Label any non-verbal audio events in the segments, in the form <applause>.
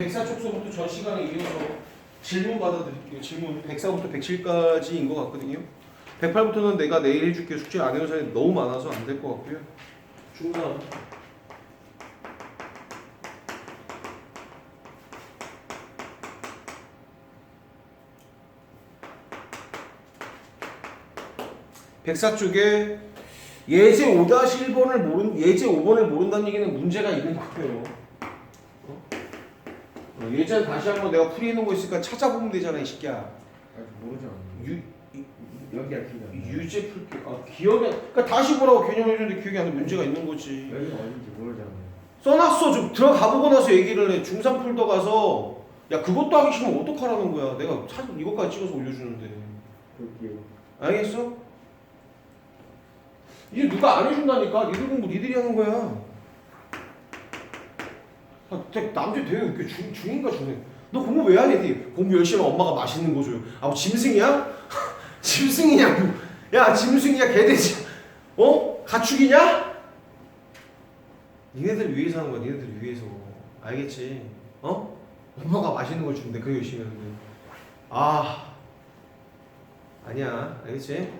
104 촉소부터 전 시간에 이어서 질문 받아드릴게요. 질문 104부터 107까지인 것 같거든요. 108부터는 내가 내일 해줄게 숙제 안 해온 사람이 너무 많아서 안 될 것 같고요. 중간 백사 쪽에 예제 5-1번을 모른 예제 5번을 모른다는 얘기는 문제가 있는 거예요. 어, 예전 다시 한번 내가 풀이해 놓은 거 있으니까 찾아보면 되잖아 이 새끼야 모르잖아. 유, 이- 여기가 기억. 유제 풀기 아 기억이 안- 그러니까 다시 보라고 개념 해주는데 기억이 안나 문제가 있는 거지 여기가 어딘지 모르잖아. 써놨어 좀 들어가 보고 나서 얘기를 해 중3 폴더 가서 야 그것도 하기 싫으면 어떡하라는 거야 내가 사 이것까지 찍어서 올려주는데 볼게요. 알겠어? 이게 누가 안 해준다니까 니들 공부 니들이 하는 거야 남자 되게 웃겨 중, 중인가 중해 너 공부 왜안 해? 니 공부 열심히 하면 엄마가 맛있는 거 줘요 아 짐승이야? <laughs> 짐승이냐고 야 짐승이야 개돼지 어? 가축이냐? 니네들 위해서 하는 거야 니네들 위해서 알겠지? 어? 엄마가 맛있는 걸 주는데 그게 열심히 하는데 아 아니야 알겠지?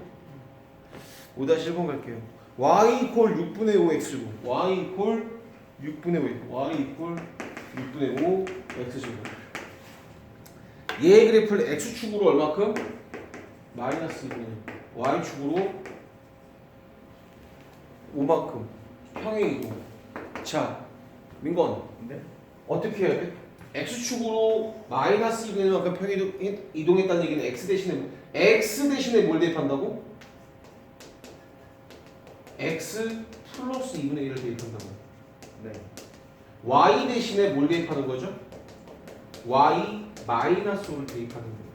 5-1번 갈게요 y 이퀄 6분의 5 x고 y 이퀄 6분의 5 y 이퀄 6분의 5 x제곱 얘 그래프를 x축으로 얼마큼? 마이너스 2분의 y축으로 5만큼 평행이고 자 민건 근데 어떻게 해야 돼? x축으로 마이너스 2분의 만큼 평행 이동했다는 얘기는 x 대신에 x 대신에 뭘 대입한다고? x 플러스 2분의 1을 대입한다고 네. y 대신에 뭘 대입하는 거죠? y 마이너스 5를 대입하는 거예요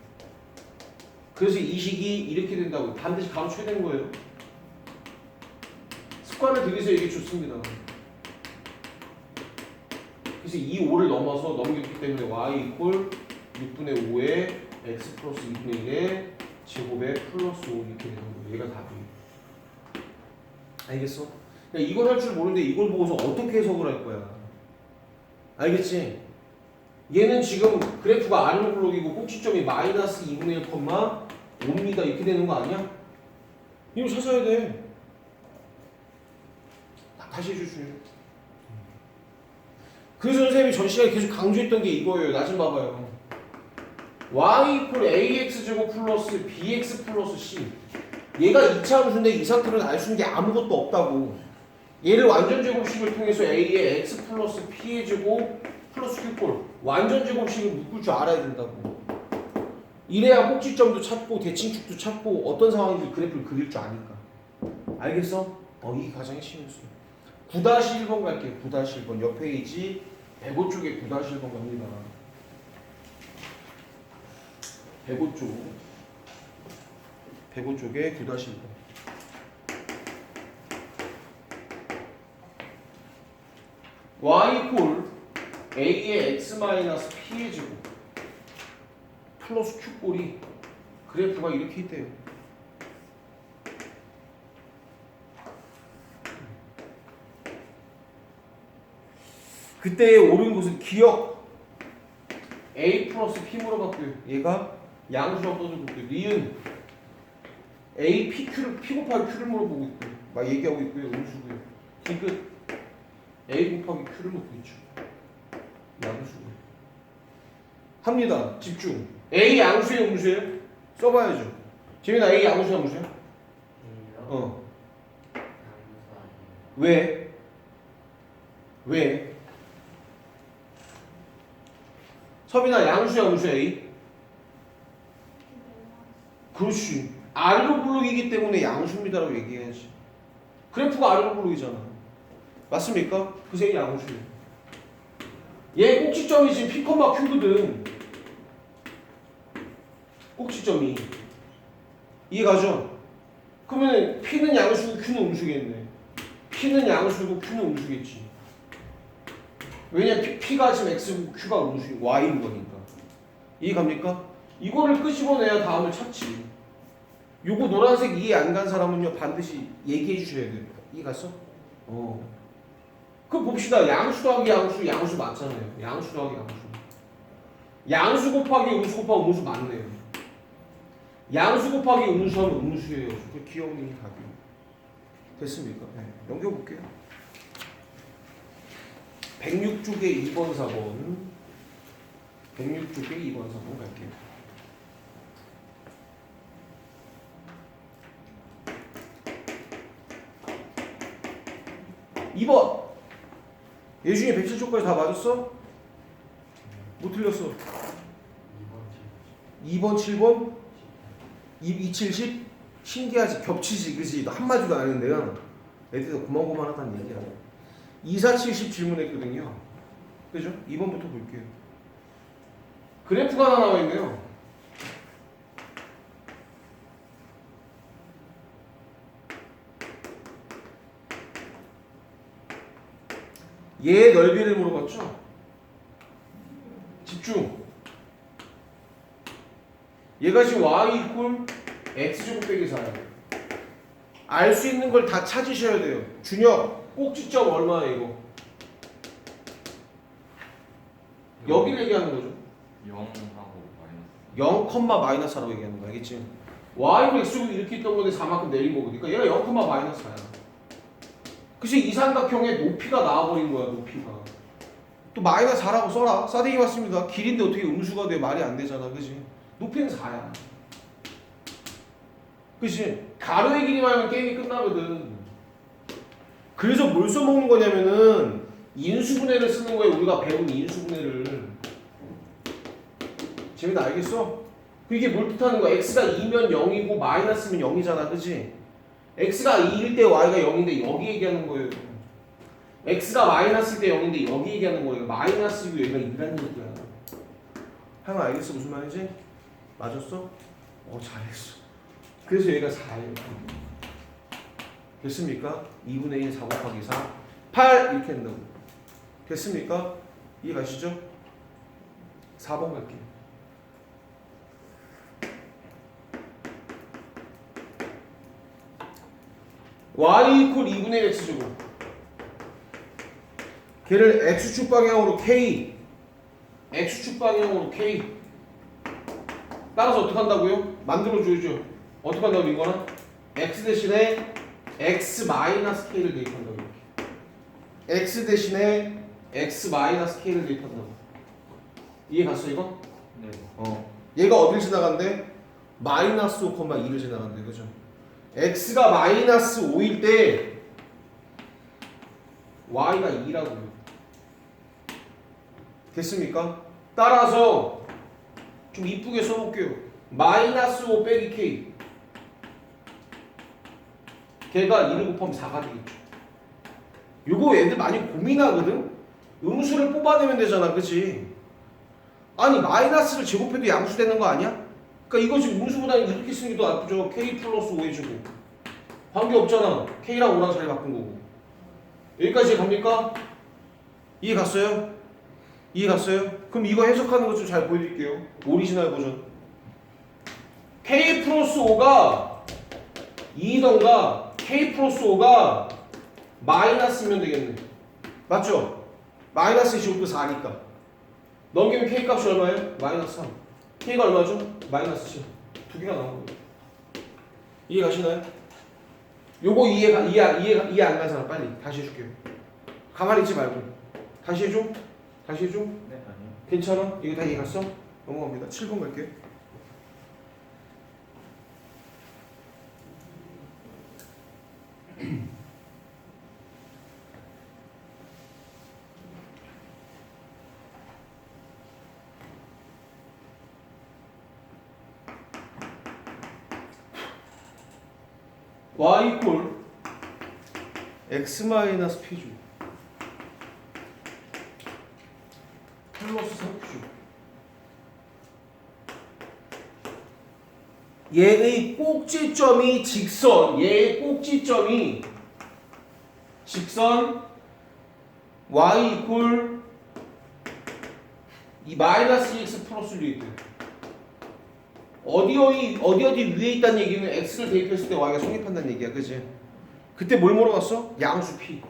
그래서 이 식이 이렇게 된다고 반드시 감춰야 되는 거예요 습관을 들여서 이게 좋습니다 그래서 이 5를 넘어서 넘겼기 때문에 y 이퀄 6분의 5에 x 플러스 2분의 1에 제곱에 플러스 5 이렇게 되는 거예요 얘가 답이에요 알겠어? 그러니까 이걸 할 줄 모르는데 이걸 보고서 어떻게 해석을 할 거야? 알겠지? 얘는 지금 그래프가 아래로 블록이고 꼭지점이 마이너스 2분의 1 컴마 5입니다. 이렇게 되는 거 아니야? 이거 찾아야 돼. 다시 해주세요 그래서 선생님이 전 시간에 계속 강조했던 게 이거예요. 나 좀 봐봐요. y 이퀄 ax 제곱 플러스 bx 플러스 c. 얘가 2차 함수인데 이 상태로 알수 있는 게 아무것도 없다고 얘를 완전 제곱식을 통해서 a의 x 플러스 p의 제곱 플러스 q꼴. 완전 제곱식을 묶을 줄 알아야 된다고. 이래야 꼭지점도 찾고 대칭축도 찾고 어떤 상황인지 그래프를 그릴 줄 아니까. 알겠어? 어 이게 가장 핵심이었어 9-1번 갈게요. 9-1번. 옆 페이지 105 쪽에 9-1번 갑니다. 105쪽. 105 쪽에 9-1번 y 이퀄 a의 x 마이너스 p의 제곱 플러스 q 꼴이 그래프가 이렇게 있대요. 그때 옳은 것은 기억 a 플러스 p 물어봤고요. 얘가 양수라고 떠들고 있고요. 니은 a p q를 p 곱하기 q를 물어보고 있고요. 막 얘기하고 있고요. 음수고요. 디귿 a 곱하기 q를 묻고 있죠. 양수고요. 합니다. 집중. A 양수의 음수예요? 써봐야죠. 재민아 A 양수야 음수야? 어. 왜? 왜? 서빈아 양수야 음수야 A? 그렇지. 아래로 블록이기 때문에 양수입니다라고 얘기해야지. 그래프가 아래로 블록이잖아. 맞습니까? 그래서 A 양수예요. 얘 꼭지점이 지금 P, Q거든. 꼭지점이 이해가죠? 그러면 P는 양수고 Q는 음수겠네. P는 양수고 Q는 음수겠지. 왜냐 P, P가 지금 X고 Q가 음수 Y인 거니까. 이해갑니까? 이거를 끄집어내야 다음을 찾지. 요거 노란색 이해 안 간 사람은요 반드시 얘기해 주셔야 돼요. 이해 갔어? 어. 그럼 봅시다. 양수 더하기 양수, 양수 맞잖아요. 양수 더하기 양수. 양수 곱하기 음수 곱하기 음수 맞네요. 양수 곱하기 음수하면 음수예요. 그 귀여운 게 답이요. 됐습니까? 네. 넘겨볼게요. 106쪽에 2번 4번 106쪽에 2번 4번 갈게요. 2번 예준이 107쪽까지 다 맞았어? 못 틀렸어? 2번 7번? 2, 270 신기하지 겹치지 그지? 너 한마디도 안 했는데요 애들도 고만고만하다는 얘기야. 2470 질문했거든요. 그죠? 2번부터 볼게요. 그래프가 하나 나와 있네요 얘의 넓이를 물어봤죠? 집중. 얘가 지금 y 이퀄 x제곱 빼기 4예요. 알 수 있는 걸 다 찾으셔야 돼요. 준혁 꼭지점 얼마야 이거? 여기를 얘기하는 거죠. 0하고 마이너스. 0, 마이너스 4라고 얘기하는 거 알겠지? y로 x제곱 이렇게 있던 건데 4만큼 내린 거니까 얘가 0, 마이너스 4야 그래서 이 삼각형의 높이가 나와버린 거야 높이가. 또 마이너스 4라고 써라. 싸대기 맞습니다. 길인데 어떻게 음수가 돼? 말이 안 되잖아. 그지? 높이는 4야. 그치 가로의 길이만 하면 게임이 끝나거든. 그래서 뭘 써먹는 거냐면은 인수분해를 쓰는 거예요 우리가 배운 인수분해를. 재밌다. 알겠어? 그 이게 뭘 뜻하는 거야? x가 2면 0이고 마이너스면 0이잖아. 그지 x가 2일 때 y가 0인데 여기 얘기하는 거예요 x가 마이너스일 때 0인데 여기 얘기하는 거예요 마이너스이고 여기가 2라는 얘기야 하면 알겠어 무슨 말인지? 맞았어? 어 잘했어 그래서 얘가 4예요 됐습니까? 2분의 1 4 곱하기 4 8 이렇게 한다고 됐습니까? 이해 가시죠? 4번 갈게요 y 이퀄 2분의 1 x제곱 걔를 x축 방향으로 k x축 방향으로 k 따라서 어떻게 한다고요? 만들어줘야죠 어떻게 한다고 이거는? x 대신에 x 마이너스 k를 대입한다고 이렇게 x 대신에 x 마이너스 k를 대입한다고 이해 갔어 이거? 네 어 얘가 어딜 지나간대? 마이너스 5,2를 지나간대 그죠? X가 마이너스 5일 때 y가 2라고요 됐습니까? 따라서 좀 이쁘게 써볼게요. 마이너스 5 빼기 k. 걔가 2를 곱하면 4가 되겠죠. 요거 애들 많이 고민하거든? 음수를 뽑아내면 되잖아 그치? 아니 마이너스를 제곱해도 양수 되는 거 아니야? 그러니까 지금 음수보다는 이렇게 쓰는 게 더 나쁘죠 k 플러스 5 해주고 관계 없잖아 k랑 5랑 자리 바꾼 거고 여기까지 갑니까? 이해 갔어요? 이해 갔어요? 그럼 이거 해석하는 거좀잘 보여드릴게요 오리지널 버전 k 플러스 5가 2던가 k 플러스 5가 마이너스면 되겠네 맞죠? 마이너스 제곱도 4니까 넘기면 k 값이 얼마예요? 마이너스 3 k가 얼마죠? 마이너스 7 두 개가 나온 거예요. 이해 가시나요? 요거 이해가 이해 이해 이해 안 가잖아 빨리 다시 해줄게요. 가만히 있지 말고. 다시 해줘? 다시 해줘? 네 아니요. 괜찮아? 이거 다 이해 갔어? 넘어갑니다. 7번 갈게 y 이퀄 x 마이너스 p죠 플러스 3죠 얘의 꼭지점이 직선 얘의 꼭지점이 직선 y 이퀄 이 마이너스 x 플러스 위에 있대 어디 어디 어디 어디 위에 있다는 얘기는 x를 대입했을 때 y가 성립한다는 얘기야 그지 그때 뭘 물어봤어? 양수 p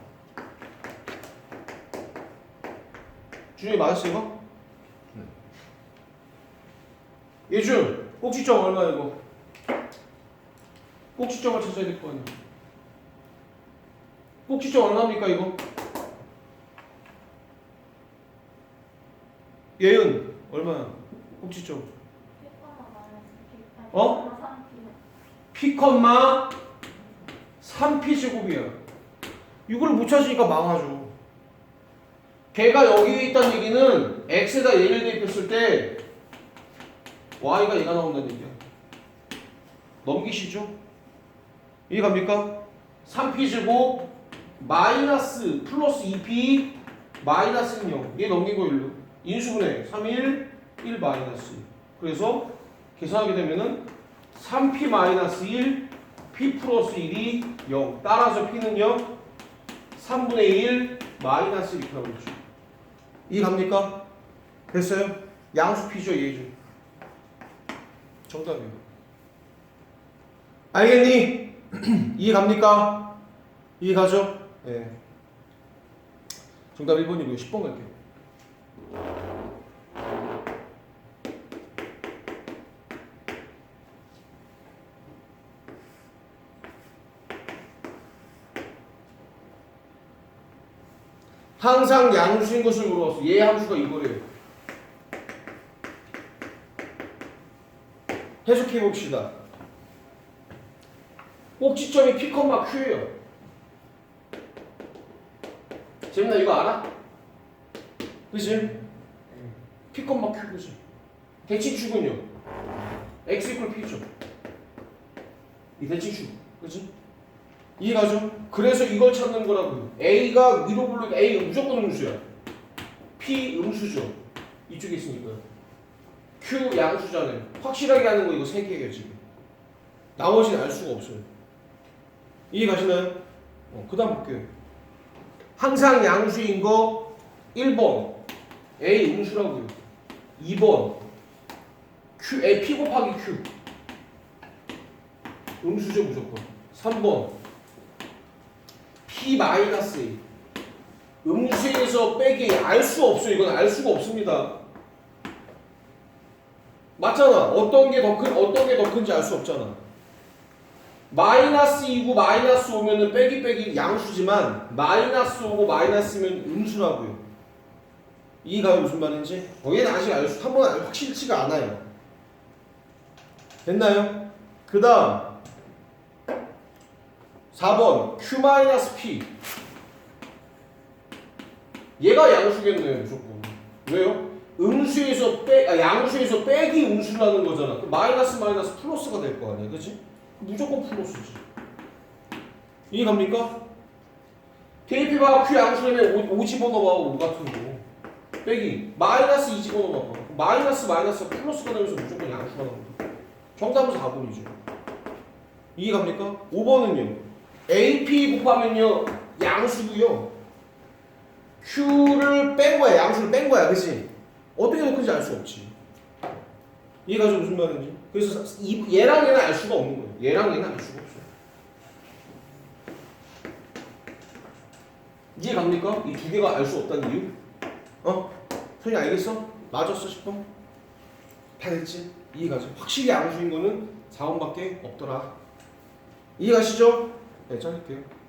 준영이 맞았어 이거? 네. 예준 꼭지점 얼마 이거? 꼭지점을 찾아야 될 거 아니야. 꼭지점 얼마입니까 이거? 예은 얼마야? 꼭지점 어? P 컴마 3P 제곱이야. 이걸 못 찾으니까 망하죠. 걔가 여기 있다는 얘기는 x에다 얘를 대입했을 때 y가 얘가 나온다는 얘기야. 넘기시죠? 이해 갑니까? 3p 제곱 마이너스 플러스 2p 마이너스 0. 얘 넘긴 거 일로. 인수분해 3, 1, 1 마이너스. 그래서 계산하게 되면은 3p 마이너스 1, p 플러스 1이 0. 따라서 p는요 3분의 1 마이너스 이렇게 나오죠. 이해 갑니까? 됐어요? 양수 p죠 얘죠. 정답이에요. 알겠니? <clears throat> 이해 갑니까? 이해 가죠? 예. 정답 1번이고요. 10번 갈게요. 항상 양수인 것을 물어봤어. 얘 함수가 이거래요. 해석해 봅시다. 꼭지점이 P, Q예요. 재민아 이거 알아? 그지? P, Q 그지? 대칭축은요? X 이퀄 P죠. 이 대칭축 그지? 이해가죠? 그래서 이걸 찾는 거라고요. A가 위로 부르니까 A 무조건 음수야. P 음수죠. 이쪽에 있으니까요. Q 양수잖아요. 확실하게 하는 거 이거 세 개예요 지금. 나머지는 알 수가 없어요. 이해 가시나요? 어, 그 다음 볼게요. 항상 양수인 거 1번 A 음수라고요. 2번 Q, A P 곱하기 Q 음수죠 무조건. 3번 P 마이너스 A 음수에서 빼기 알 수 없어요. 이건 알 수가 없습니다. 맞잖아. 어떤 게 더 큰, 어떤 게 더 큰지 알 수 없잖아. 마이너스 2고 마이너스 5면은 빼기 빼기 양수지만 마이너스 5고 마이너스면 음수라고요. 이해가요 무슨 말인지? 어, 얘는 아직 알 수, 한번 확실치가 않아요. 됐나요? 그 다음 4번 Q 마이너스 P 얘가 양수겠네요 무조건. 왜요? 음수에서 빼, 아, 양수에서 빼기 음수라는 거잖아. 그 마이너스 마이너스 플러스가 될 거 아니야, 그렇지? 무조건 플러스지. 이해 갑니까? 대입해봐 Q 양수라면 5, 5 집어넣어봐 5 같은 거. 빼기 마이너스 2 집어넣어봐. 마이너스 마이너스 플러스가 되면서 무조건 양수가 나온다. 정답은 4번이죠. 이해 갑니까? 5번은요. AP 곱하면요 양수고요. Q를 뺀 거야, 양수를 뺀 거야, 그치? 어떻게 더 큰지 알 수 없지. 이해가 좀 무슨 말인지. 그래서 이- 얘랑 얘는 알 수가 없는 거예요. 얘랑 얘는 알 수가 없어요. 이해 갑니까? 이 두 개가 알 수 없다는 이유? 어? 손이 알겠어? 맞았어 싶어? 다 됐지? 이해 가죠? 확실히 양수인 거는 4번밖에 없더라. 이해 가시죠? 네, 짜릴게요.